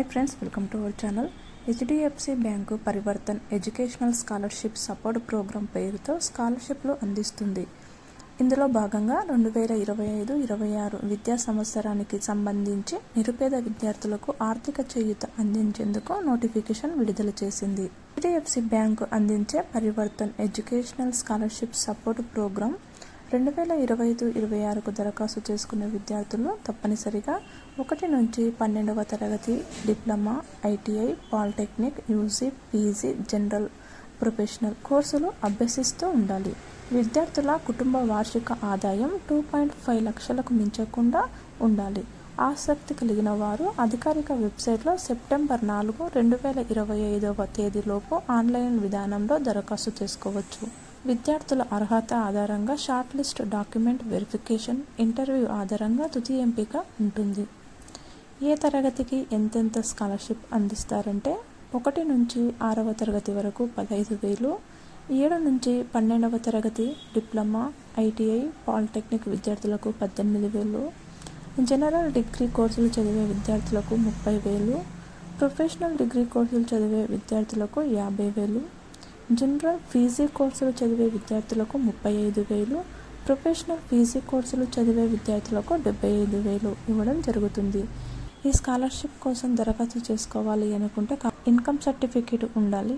Hi friends welcome to our channel HDFC bank Parivartan educational scholarship support programme పేరుతో స్కాలర్షిప్లు అందిస్తుంది. ఇందులో భాగంగా రెండు వేల ఇరవై ఐదు ఇరవై ఆరు విద్యా సంవత్సరానికి సంబంధించి నిరుపేద విద్యార్థులకు ఆర్థిక చేయూత అందించేందుకు నోటిఫికేషన్ విడుదల చేసింది. హెచ్డిఎఫ్సి బ్యాంకు అందించే Parivartan educational scholarship support programme రెండు వేల ఇరవై ఐదు ఇరవై ఆరుకు దరఖాస్తు చేసుకునే విద్యార్థులు తప్పనిసరిగా ఒకటి నుంచి పన్నెండవ తరగతి diploma ITI polytechnic UG PG general professional కోర్సులు అభ్యసిస్తూ ఉండాలి. విద్యార్థుల కుటుంబ వార్షిక ఆదాయం టూ పాయింట్ ఫైవ్ లక్షలకు మించకుండా ఉండాలి. ఆసక్తి కలిగిన వారు అధికారిక వెబ్సైట్లో సెప్టెంబర్ నాలుగు రెండు వేల ఇరవై ఐదవ తేదీలోపు ఆన్లైన్ విధానంలో దరఖాస్తు చేసుకోవచ్చు. విద్యార్థుల అర్హత ఆధారంగా short list document verification interview ఆధారంగా తుది ఎంపిక ఉంటుంది. ఏ తరగతికి ఎంతెంత స్కాలర్షిప్ అందిస్తారంటే ఒకటి నుంచి ఆరవ తరగతి వరకు పదహైదు వేలు ఏడు నుంచి పన్నెండవ తరగతి డిప్లొమా ఐటీఐ పాలిటెక్నిక్ విద్యార్థులకు పద్దెనిమిది వేలు జనరల్ డిగ్రీ కోర్సులు చదివే విద్యార్థులకు ముప్పై వేలు ప్రొఫెషనల్ డిగ్రీ కోర్సులు చదివే విద్యార్థులకు యాభై వేలు జనరల్ పీజీ కోర్సులు చదివే విద్యార్థులకు ముప్పై ఐదు వేలు ప్రొఫెషనల్ పీజీ కోర్సులు చదివే విద్యార్థులకు డెబ్బై ఐదు వేలు ఇవ్వడం జరుగుతుంది. ఈ స్కాలర్షిప్ కోసం దరఖాస్తు చేసుకోవాలి అనుకుంటే ఇన్కమ్ సర్టిఫికేట్ ఉండాలి.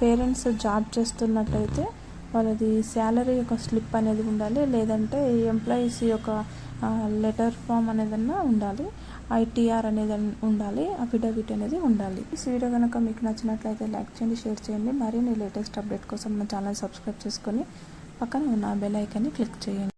పేరెంట్స్ జాబ్ చేస్తున్నట్లయితే వాళ్ళది శాలరీ యొక్క స్లిప్ అనేది ఉండాలి లేదంటే ఎంప్లాయీస్ యొక్క లెటర్ ఫామ్ అనేదన్నా ఉండాలి. ఐటీఆర్ అనేది ఉండాలి అఫిడవిట్ అనేది ఉండాలి. ఈ వీడియో కనుక మీకు నచ్చినట్లయితే లైక్ చేయండి షేర్ చేయండి. మరిన్ని లేటెస్ట్ అప్డేట్ కోసం మన ఛానల్ సబ్స్క్రైబ్ చేసుకొని పక్కన ఉన్న బెల్ ఐకాన్ని క్లిక్ చేయండి.